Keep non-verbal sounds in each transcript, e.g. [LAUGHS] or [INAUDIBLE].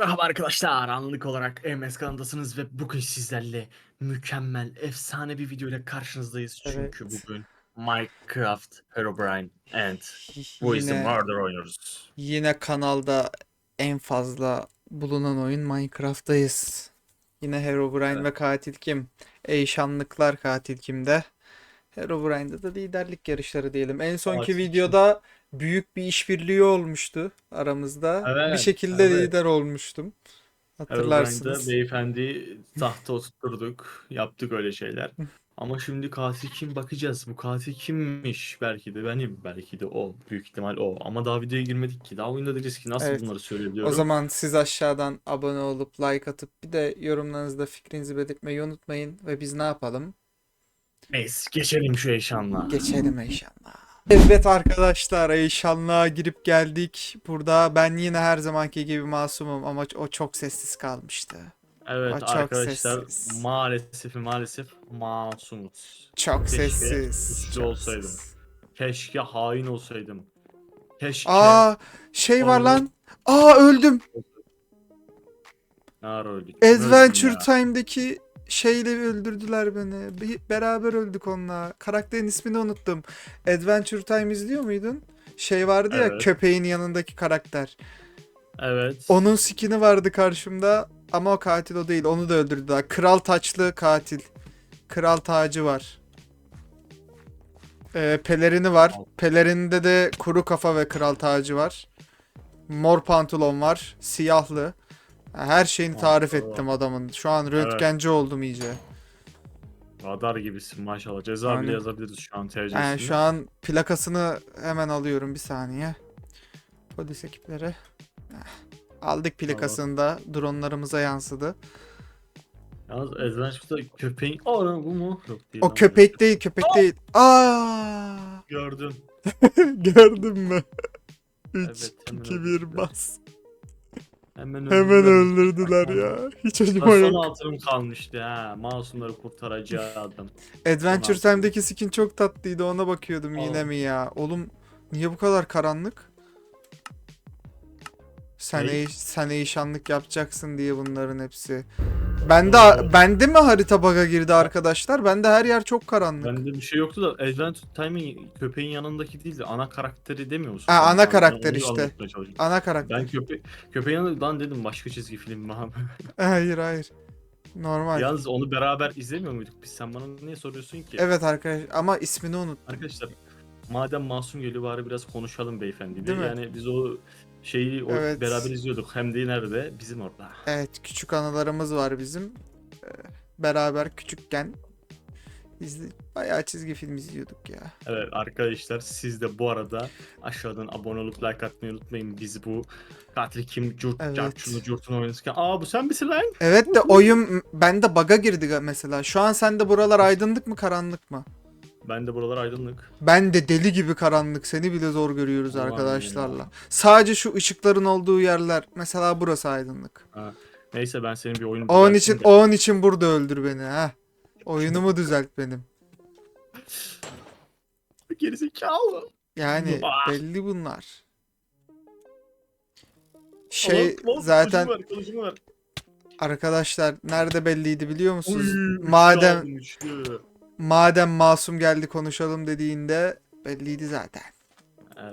Merhaba arkadaşlar, anlık olarak EMS kanalındasınız ve bugün sizlerle mükemmel, efsane bir video ile karşınızdayız. Çünkü Evet. bugün Minecraft, Herobrine and Who is the Murder oynuyoruz. yine kanalda en fazla bulunan oyun Minecraft'tayız. Yine Herobrine Evet. ve katil kim? Eyşanlıklar katil kimde? Herobrine'da da liderlik yarışları diyelim. En sonki Katil kim? Büyük bir işbirliği olmuştu aramızda. Bir Evet, şekilde evet. lider olmuştum. Hatırlarsınız. beyefendi tahta oturtturduk, yaptık öyle şeyler. Ama şimdi katil kim bakacağız. Bu katil kimmiş? Belki de benim, belki de o. Büyük ihtimal o. Ama daha videoya girmedik ki. Daha oyunda değiliz ki. Nasıl Evet. bunları O söyleyebiliyorum? zaman siz aşağıdan abone olup like atıp bir de yorumlarınızda fikrinizi belirtmeyi unutmayın ve biz ne yapalım? Neyse, geçelim şu eşanla. Geçelim inşallah. Evet arkadaşlar Eyşanlığa girip geldik. Burada ben yine her zamanki gibi masumum ama o çok sessiz kalmıştı. Evet O çok arkadaşlar sessiz. maalesef maalesef masumuz. Çok Keşke sessiz. suçlu çok olsaydım. sessiz. Keşke hain olsaydım. Keşke Aa şey var lan. Aa öldüm. ne ara öldük. Adventure ya. Şeyle öldürdüler beni. Bir, beraber öldük onunla. Karakterin ismini unuttum. Adventure Time izliyor muydun? Şey vardı ya Evet. köpeğin yanındaki karakter. Evet. Onun skini vardı karşımda ama o katil o değil. Onu da öldürdüler. Kral taçlı katil. Kral tacı var. Ee, pelerini var. Pelerinde de kuru kafa ve kral tacı var. Mor pantolon var. Siyahlı. Her şeyini tarif Maşallah. ettim adamın. Şu an röntgenci oldum iyice. Radar gibisin maşallah. Ceza Aynen. bile yazabiliriz şu an tercih Yani şu an plakasını hemen alıyorum bir saniye. Polis ekipleri. Aldık plakasını da dronlarımıza yansıdı. Yalnız Adventure'da köpeğin... Aa bu mu? Yok değil. O köpek değil, köpek değil. Aa! Gördüm. [LAUGHS] Gördün mü? 3 Evet, hemen 2 1 öldürdüler. bas. Hemen Hemen öldürdüler. öldürdüler ya. Hiç acıma Son yok. altınım kalmıştı ha. Masumları kurtaracağı adam. Adventure Son Time'daki skin çok tatlıydı. Ona bakıyordum yine mi ya? Oğlum niye bu kadar karanlık? Sen Ney? ey, sen eyşanlık yapacaksın diye bunların hepsi. Bende Oo. bende mi harita bug'a girdi arkadaşlar? Bende her yer çok karanlık. Bende bir şey yoktu da Adventure Time'in köpeğin yanındaki değil de ana karakteri demiyor musun? Ha, ana karakter işte. Ana karakter. Ben köpe köpeğin yanında lan dedim başka çizgi film mi abi? [LAUGHS] Hayır hayır. Normal. Yalnız onu beraber izlemiyor muyduk biz? Sen bana niye soruyorsun ki? Evet arkadaş ama ismini unut. Arkadaşlar madem masum geliyor bari biraz konuşalım beyefendi. Değil mi? Yani biz o şeyi o Evet. beraber izliyorduk. Hem de nerede? Bizim orada. Evet küçük anılarımız var bizim. Ee, Beraber küçükken izle bayağı çizgi film izliyorduk ya. Evet arkadaşlar siz de bu arada aşağıdan abone olup like atmayı unutmayın. Biz bu katil kim curt Evet. cartçunu curtunu oynarken aa bu sen misin lan? Evet de oyun bende bug'a girdi ga- mesela. Şu an sende buralar aydınlık mı karanlık mı? Ben de buralar aydınlık. Ben de deli gibi karanlık. Seni bile zor görüyoruz Aman arkadaşlarla. ya. Sadece şu ışıkların olduğu yerler. Mesela burası aydınlık. Neyse ben senin bir oyunu Onun için de- onun için burada öldür beni ha. Oyunumu düzelt benim. Gerizekalı. Yani Ah. belli bunlar. Şey Oğlum, oğlum, zaten kılıcını ver, kılıcını ver. arkadaşlar nerede belliydi biliyor musunuz? Uy, madem aldım, üçlü. Madem masum geldi konuşalım dediğinde belliydi zaten.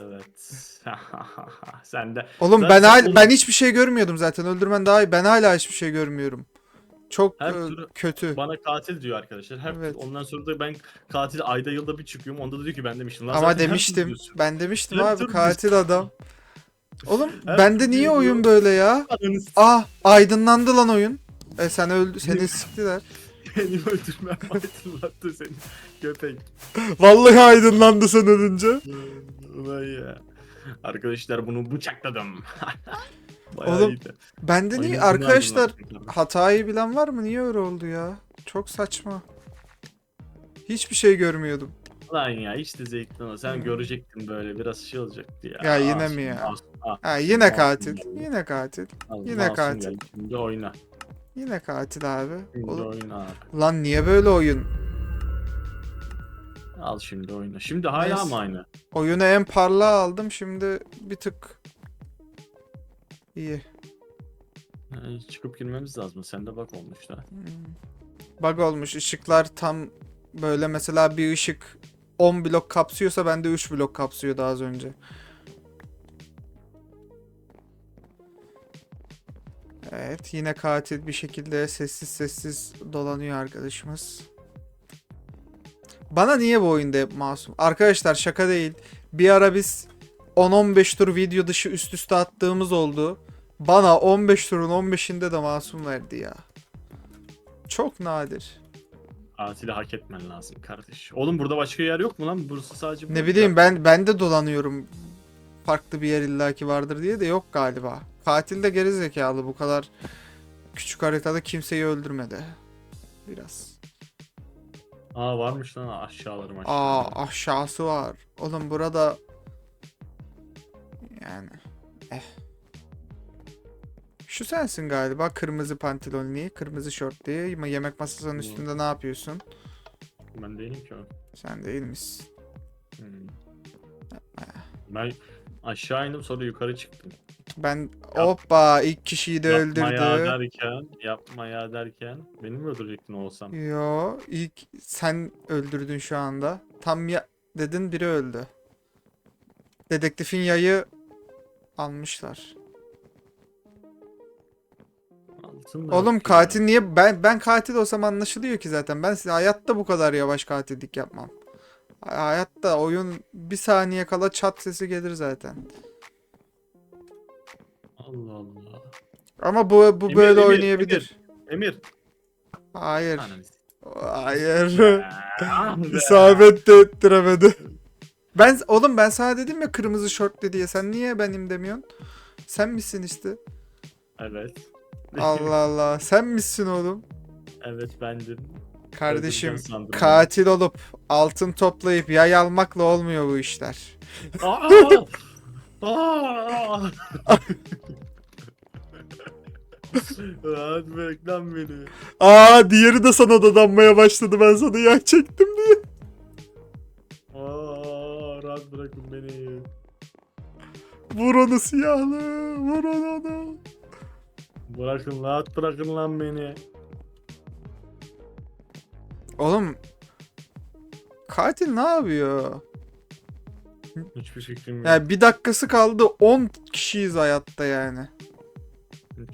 Evet. [LAUGHS] Sen de. Oğlum Ben- ben sen hal- oğlum- ben hiçbir şey görmüyordum zaten. Öldürmen daha iyi. Ben hala hiçbir şey görmüyorum. Çok Her e, türlü kötü. Bana katil diyor arkadaşlar. Her Evet. ondan sonra da ben katil ayda yılda bir çıkıyorum. Onda da diyor ki ben demiştim. Lan Ama demiştim. Ben demiştim Her abi katil adam. Oğlum Her bende niye diyor. oyun böyle ya? Ah aydınlandı lan oyun. E sen öldü seni siktiler. Beni öldürmem [LAUGHS] hatırlattı seni. Köpek. Vallahi aydınlandı sen ölünce. Ulan ya. Arkadaşlar bunu bıçakladım. [LAUGHS] Bayağı Oğlum, iyiydi. Bende niye arkadaşlar hatayı bilen var mı? Niye öyle oldu ya? Çok saçma. Hiçbir şey görmüyordum. Lan ya hiç de zevkli ama sen Hmm. görecektin böyle biraz şey olacaktı ya. Ya yine mi ya? masum- ah, Ha yine katil. Yine katil. yine katil. Şimdi oyna. Yine katil abi. Şimdi Oğlum, oyna. abi. lan niye böyle oyun? Al şimdi oyna. Şimdi hala Neyse. mı aynı? Oyunu en parlağı aldım. Şimdi bir tık iyi. Yani çıkıp girmemiz lazım. Sende bak olmuş da. Bug olmuş. Işıklar tam böyle mesela bir ışık 10 blok kapsıyorsa bende 3 blok kapsıyordu az önce. Evet yine katil bir şekilde sessiz sessiz dolanıyor arkadaşımız. Bana niye bu oyunda hep masum? Arkadaşlar şaka değil. Bir ara biz 10-15 tur video dışı üst üste attığımız oldu. Bana 15 turun 15'inde de masum verdi ya. Çok nadir. Katili hak etmen lazım kardeş. Oğlum burada başka yer yok mu lan? Burası sadece Ne bileyim ben ben de dolanıyorum. Farklı bir yer illaki vardır diye de yok galiba. Katil de geri zekalı bu kadar küçük haritada kimseyi öldürmedi. Biraz. Aa varmış lan aşağılarım aşağı. Aa aşağısı var. Oğlum burada yani eh. Şu sensin galiba kırmızı pantolonlu, kırmızı şortlu. Yemek masasının üstünde ne yapıyorsun? Ben değilim ki o. Sen değil misin? Hmm. Ben aşağı indim sonra yukarı çıktım. Ben hoppa ilk kişiyi de öldürdü. derken, yapmaya derken beni mi öldürecektin olsam? Yo, ilk sen öldürdün şu anda. Tam ya dedin biri öldü. Dedektifin yayı almışlar. Altın da Oğlum yok katil ya. niye ben ben katil olsam anlaşılıyor ki zaten. Ben size hayatta bu kadar yavaş katillik yapmam. Hayatta oyun bir saniye kala çat sesi gelir zaten. Allah Allah. Ama bu bu Emir, böyle Emir, oynayabilir. Emir. Hayır. Hayır. Ah [LAUGHS] be. İsabet de ettiremedi. Ben oğlum ben sana dedim ya kırmızı şortlu diye. Sen niye benim demiyorsun? Sen misin işte. Evet. Allah [LAUGHS] Allah. Sen misin oğlum? evet bendim. Kardeşim sandım. katil olup altın toplayıp yay almakla olmuyor bu işler. Aa! [LAUGHS] Aa! [LAUGHS] Rahat bırak lan beni. Aa diğeri de sana dadanmaya başladı. Ben sana yay çektim diye. Aa, rahat bırakın beni. Vur onu siyahlı. Vur onu. Bırakın rahat bırakın lan beni. Oğlum katil ne yapıyor? Hiçbir fikrim yok. Ya bir dakikası kaldı 10 kişiyiz hayatta yani.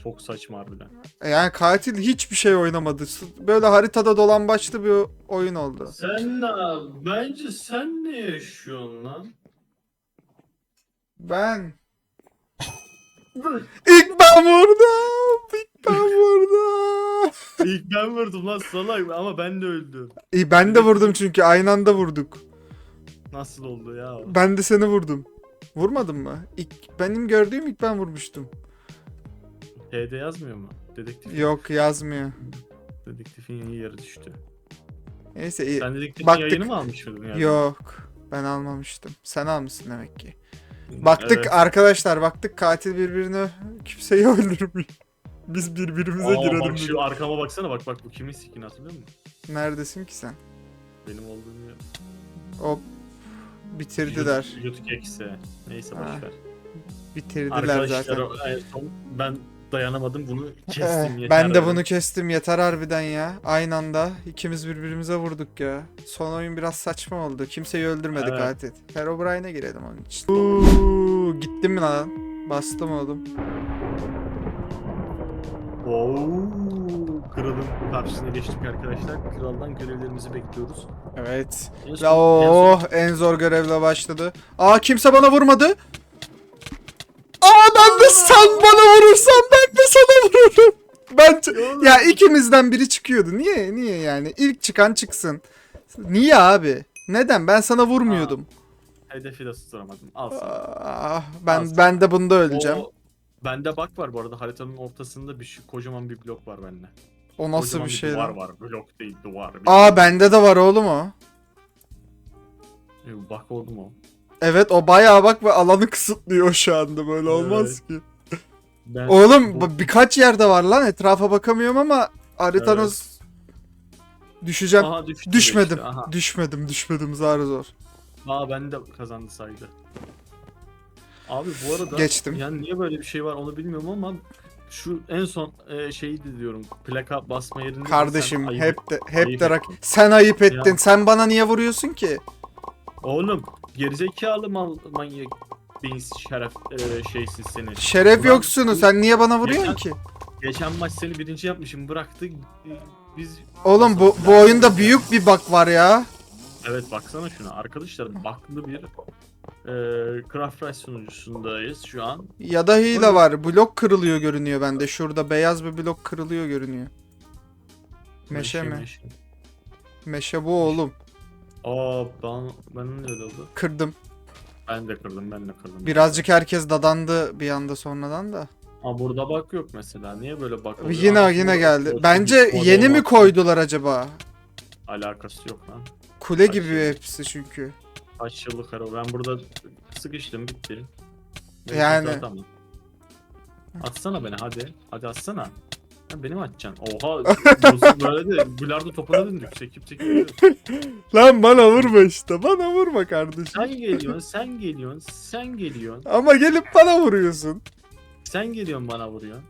Çok saçma harbiden. Yani katil hiçbir şey oynamadı. Böyle haritada dolambaçlı bir oyun oldu. Sen ne? Bence sen ne yaşıyorsun lan? Ben [LAUGHS] ilk ben vurdum. İlk ben vurdum. İlk ben vurdum lan salak ama ben de öldüm. İyi ben de vurdum çünkü aynı anda vurduk. Nasıl oldu ya? o? Ben de seni vurdum. Vurmadın mı? İlk benim gördüğüm ilk ben vurmuştum. T'de yazmıyor mu? Dedektif. Yok yazmıyor. Dedektifin yarı düştü. Neyse iyi. Sen dedektifin baktık. yayını mı almış mıydın yani? Yok. Ben almamıştım. Sen almışsın demek ki. Baktık Evet. arkadaşlar baktık katil birbirini kimseyi [LAUGHS] öldürmüyor. Biz birbirimize Aa, girelim. bak dedik. şu arkama baksana bak bak bu kimin skin hatırlıyor musun? Neredesin ki sen? Benim olduğum yer. Hop. Bitirdiler. YouTube- YouTube eksi. Neyse Ha, boşver. Bitirdiler Arkadaşlar zaten. o- en son ben dayanamadım bunu kestim Eh, yeter. ben de dedim. bunu kestim yeter harbiden ya. Aynı anda ikimiz birbirimize vurduk ya. Son oyun biraz saçma oldu. Kimseyi öldürmedi Evet. katil. Herobrine'e girelim onun için. Uuu, gittim mi lan? Bastım oğlum. Oo, kralın karşısına geçtik arkadaşlar. Kraldan görevlerimizi bekliyoruz. Evet. En son- Ya en oh son- en zor görevle başladı. Aa kimse bana vurmadı. Aa ben de sen bana vurursan ben de sana vururum. Ben ya ikimizden biri çıkıyordu. Niye? Niye yani? İlk çıkan çıksın. Niye abi? Neden? Ben sana vurmuyordum. Hedefi de tutturamadım. Al sana. Ah, ben Al. ben de bunda öleceğim. O, bende bak var bu arada haritanın ortasında bir şey, kocaman bir blok var bende. O nasıl kocaman bir şey Duvar lan? var. Blok değil duvar. Bir- Aa bende de var oğlum o. Ee, Bak oğlum o. Evet o bayağı bak ve alanı kısıtlıyor şu anda böyle olmaz ki. Ben Oğlum bu- birkaç yerde var lan etrafa bakamıyorum ama haritanız düşeceğim. Aha, düştü Düşmedim. işte, aha. Düşmedim, düşmedim zar zor. Aa ben de kazandı saydı. Abi bu arada Geçtim. yani niye böyle bir şey var onu bilmiyorum ama şu en son e, şeydi diyorum. Plaka basma yerinde. de sen Kardeşim ayıp- hep de hep ayıp de rak- ettin. sen ayıp ettin. Ya. Sen bana niye vuruyorsun ki? Oğlum gerizekalı mal manyak beyinsiz şeref e, şeysiz seni. Şeref Ulan, yoksunu. Sen niye bana vuruyorsun Geçen- ki? Geçen maç seni birinci yapmışım bıraktık. e, Biz Oğlum bu bu oyunda büyük bir bug var ya. Evet baksana şuna. Arkadaşlar baklı bir e, Craft Rice sunucusundayız şu an. Ya da hile var. Blok kırılıyor görünüyor bende. Şurada beyaz bir blok kırılıyor görünüyor. Meşe mi? meşe. Meşe bu oğlum. Aa ben, ben ne öyle oldu? Kırdım. Ben de kırdım ben de kırdım. Birazcık herkes dadandı bir anda sonradan da. Aa burada bak yok mesela. Niye böyle bak? Yine Aa, yine geldi. Bence yeni mi koydular acaba? Alakası yok lan. Kule Kaç gibi yıl? hepsi çünkü. Kaç yıllık araba. Ben burada sıkıştım bitti. Yani. Tamam. Atsana beni hadi. Hadi atsana. Ha, beni mi atacaksın? Oha. Dostum böyle de bilardo topuna döndük. Çekip çekip gidiyoruz. [LAUGHS] Lan bana vurma işte. Bana vurma kardeşim. Sen geliyorsun, sen geliyorsun, sen geliyorsun. Ama gelip bana vuruyorsun. Sen geliyorsun bana vuruyorsun.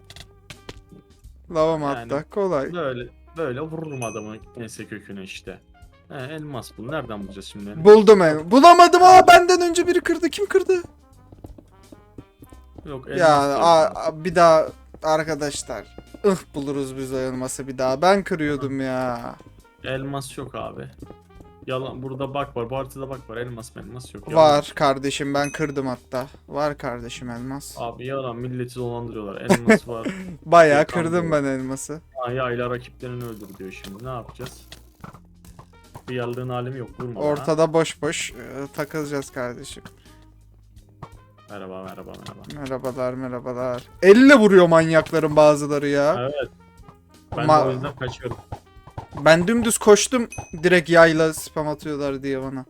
Lava Yani. kolay. Böyle böyle vururum adamın ense köküne işte. He, elmas bul. Nereden bulacağız şimdi? Buldum en. Bulamadım. Aa benden önce biri kırdı. Kim kırdı? Yok elmas Ya yok. a- a- bir daha arkadaşlar. Ih buluruz biz o elması bir daha. Ben kırıyordum ya. Elmas yok abi. Yalan burada bak var. Bu haritada bak var. Elmas elmas yok. Yalan. Var kardeşim ben kırdım hatta. Var kardeşim elmas. Abi yalan milleti dolandırıyorlar. Elmas var. [LAUGHS] Bayağı kırdım ben elması. Ay ayla rakiplerini öldür diyor şimdi. Ne yapacağız? Bir yaldığın alemi yok. Vurma. Ortada boş boş e, takılacağız kardeşim. Merhaba merhaba merhaba. Merhabalar merhabalar. Elle vuruyor manyakların bazıları ya. Evet. Ben Ma- de o yüzden kaçıyorum. Ben dümdüz koştum direkt yayla spam atıyorlar diye bana.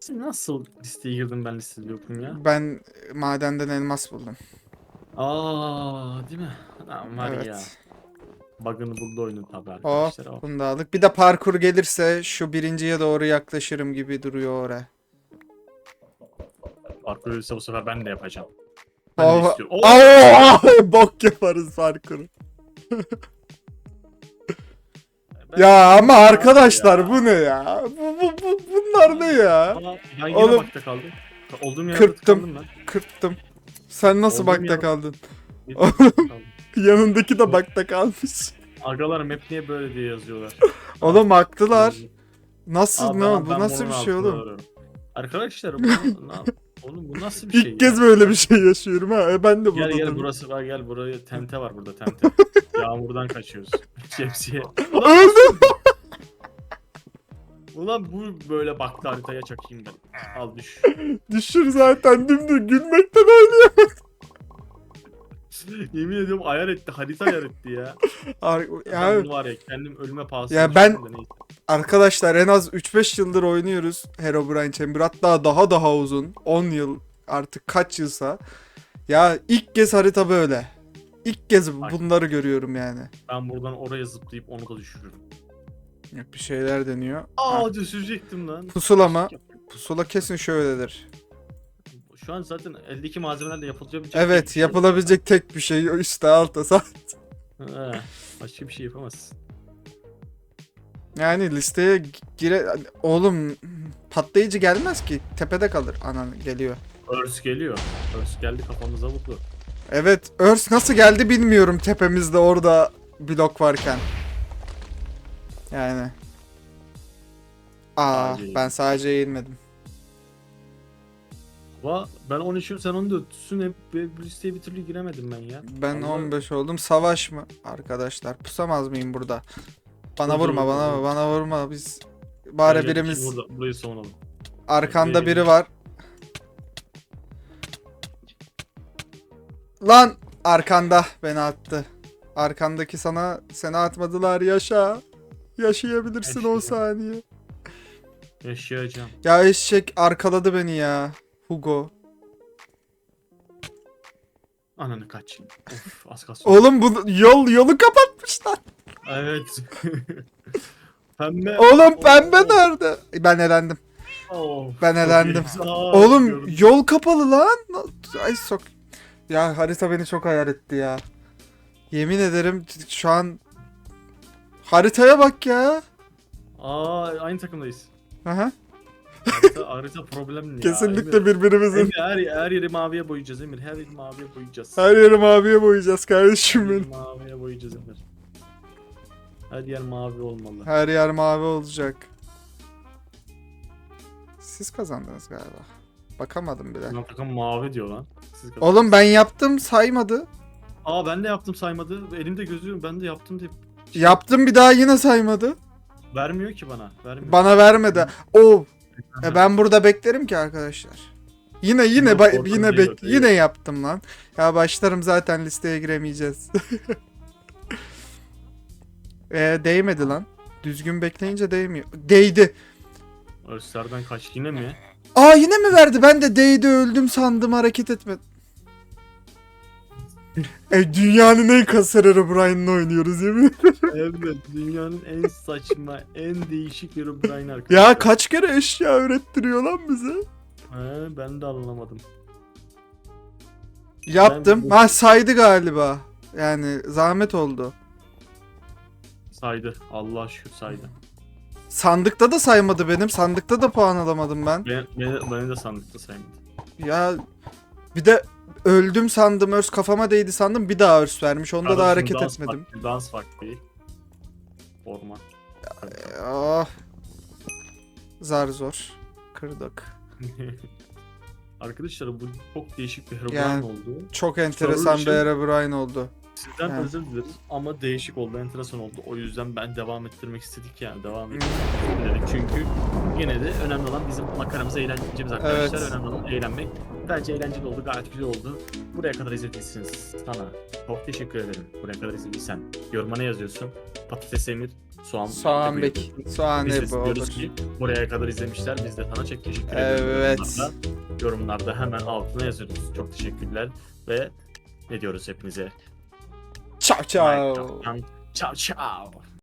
Sen nasıl listeye girdin ben listede yokum ya? Ben madenden elmas buldum. Aa, değil mi? Lan var evet. Bug'ını buldu oyunun tabi Oh, arkadaşlar. Oh. bunu da aldık. Bir de parkur gelirse şu birinciye doğru yaklaşırım gibi duruyor oraya. Parkur ölürse bu sefer ben de yapacağım. Ben de Oh, istiyorum. Oh! oh, bok yaparız parkuru. Ben- Ya ama arkadaşlar Ya. bu ne ya? Bu, bu, bu bunlar ne ya? Ben yine Oğlum. bakta kaldım. Olduğum yerde Kırptım. ben. Kırptım. Sen nasıl Oğlum bakta ya. kaldın? Yanındaki de bakta kalmış. Agalarım hep niye böyle diye yazıyorlar. [LAUGHS] Oğlum haklılar. Nasıl Abi ne ben- bu ben nasıl bunun bir şey altına oğlum? arıyorum. Arkadaşlar bu Oğlum bu nasıl bir şey İlk kez ya? böyle bir şey yaşıyorum ha. E, Ben de Gel burada. gel burası var gel buraya tente var burada tente. [LAUGHS] Yağmurdan kaçıyoruz. [LAUGHS] Şemsiye. Öldüm. Ulan bu böyle baktı haritaya çakayım ben. Al düş. Düşür zaten dümdüz gülmekten oynuyor. [LAUGHS] Yemin ediyorum ayar etti harita ayar etti ya. Ar- Ben ya, bunu var ya kendim ölüme pahasına Ya ben- neyse. arkadaşlar en az 3-5 yıldır oynuyoruz Herobrine Chamber. Hatta daha daha uzun. 10 yıl artık kaç yılsa. Ya ilk kez harita böyle. İlk kez bunları görüyorum yani. Ben buradan oraya zıplayıp onu da düşürürüm. Yok, Bir şeyler deniyor. Ha, Aa düşürecektim lan. Pusula mı? Pusula kesin şöyledir. Şu an zaten eldeki malzemelerle yapılabilecek Evet tek bir şey- yapılabilecek tek bir şey üstte altta. He, başka bir şey yapamazsın. Yani listeye gi- gire... Oğlum patlayıcı gelmez ki. Tepede kalır. Anan geliyor. Örs geliyor. Örs geldi kafamıza vurdu. Evet Örs nasıl geldi bilmiyorum tepemizde orada blok varken. Yani. Aa Sadece ben sadece eğilmedim. Va ben 13'üm sen 14'sün hep bu listeye bir türlü giremedim ben ya. Ben Allah- 15 oldum. Savaş mı? Arkadaşlar pusamaz mıyım burada? Bana vurma bana bana vurma biz bari Gel, birimiz Burada, burayı savunalım. arkanda biri var. Lan arkanda beni attı. Arkandaki sana seni atmadılar yaşa. Yaşayabilirsin o Yaşayacağım. saniye. Yaşayacağım. Ya eşek arkaladı beni ya. Hugo. Ananı kaç. Of az kalsın. Oğlum bu yol yolu kapatmışlar. Evet. [LAUGHS] Pembe. Oğlum pembe Oo, nerede? Ben elendim. oo. Ben Çok elendim. iyi. Aa, Oğlum yol kapalı lan. Ay sok. Ya harita beni çok hayal etti ya. Yemin ederim şu an haritaya bak ya. Aa aynı takımdayız. Aha. Harita, harita problem ne ya? Kesinlikle Emir, birbirimizin Emir, her, her yeri maviye boyayacağız Emir. Her yeri maviye boyayacağız. her yeri maviye boyayacağız kardeşim Her yeri benim. maviye boyayacağız Emir. Her yer mavi olmalı. Her yer mavi olacak. Siz kazandınız galiba. Bakamadım bile. Lan takım mavi diyor lan. Siz kadar- Oğlum ben yaptım saymadı. Aa ben de yaptım saymadı. Elimde gözüyorum ben de yaptım deyip Yaptım bir daha yine saymadı. vermiyor ki bana. Vermiyor. Bana vermedi. O. E ben burada beklerim ki arkadaşlar. Yine yine Yok, ba- yine bek yine yaptım lan. Ya başlarım zaten listeye giremeyeceğiz. [LAUGHS] e, değmedi lan. Düzgün bekleyince değmiyor. Değdi. Örslerden kaç yine mi? Aa yine mi verdi? Ben de değdi öldüm sandım hareket etmedi. E, dünyanın en kasararı Brian'la oynuyoruz yemin ederim. evet dünyanın en saçma, en değişik yeri Brian arkadaşlar. Ya kaç kere eşya öğrettiriyor lan bize? He, ben de anlamadım. Yaptım. Ben Ha saydı galiba. Yani zahmet oldu. Saydı. Allah şükür saydı. Sandıkta da saymadı benim. Sandıkta da puan alamadım ben. Ben, beni, beni de sandıkta saymadı. Ya bir de öldüm sandım. Örs kafama değdi sandım. Bir daha örs vermiş. Onda da Kardeşim, hareket dans etmedim. Vakti, dans vakti. Orman. Ah. Zar zor. Kırdık. [LAUGHS] Arkadaşlar bu çok değişik bir Herobrine Yani- oldu. Çok enteresan bir Herobrine oldu. Sizden Yani. özür dileriz ama değişik oldu, enteresan oldu. O yüzden ben devam ettirmek istedik yani. Devam ettirmek. Çünkü yine de önemli olan bizim makaramız, eğlencemiz arkadaşlar. Evet. Önemli olan eğlenmek. Bence eğlenceli oldu, gayet güzel oldu. Buraya kadar izlediyseniz sana çok teşekkür ederim. Buraya kadar izlediysen yoruma ne yazıyorsun? Patates emir, soğan, Soğan bek. Soğan Biz de Ebu diyoruz ki buraya kadar izlemişler. Biz de sana çok teşekkür Evet. ediyoruz. Yorumlarda, yorumlarda hemen altına yazıyoruz. Çok teşekkürler ve ne diyoruz hepinize? Ciao ciao. Ciao ciao.